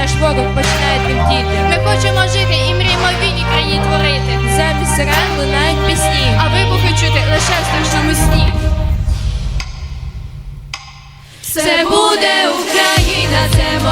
наш ворог починає тремтіти. Ми хочемо жити і мріємо в війні країні творити. Замість сирен лунають пісні. А вибухи чути лише в страшному сні. Це буде Україна, це моя.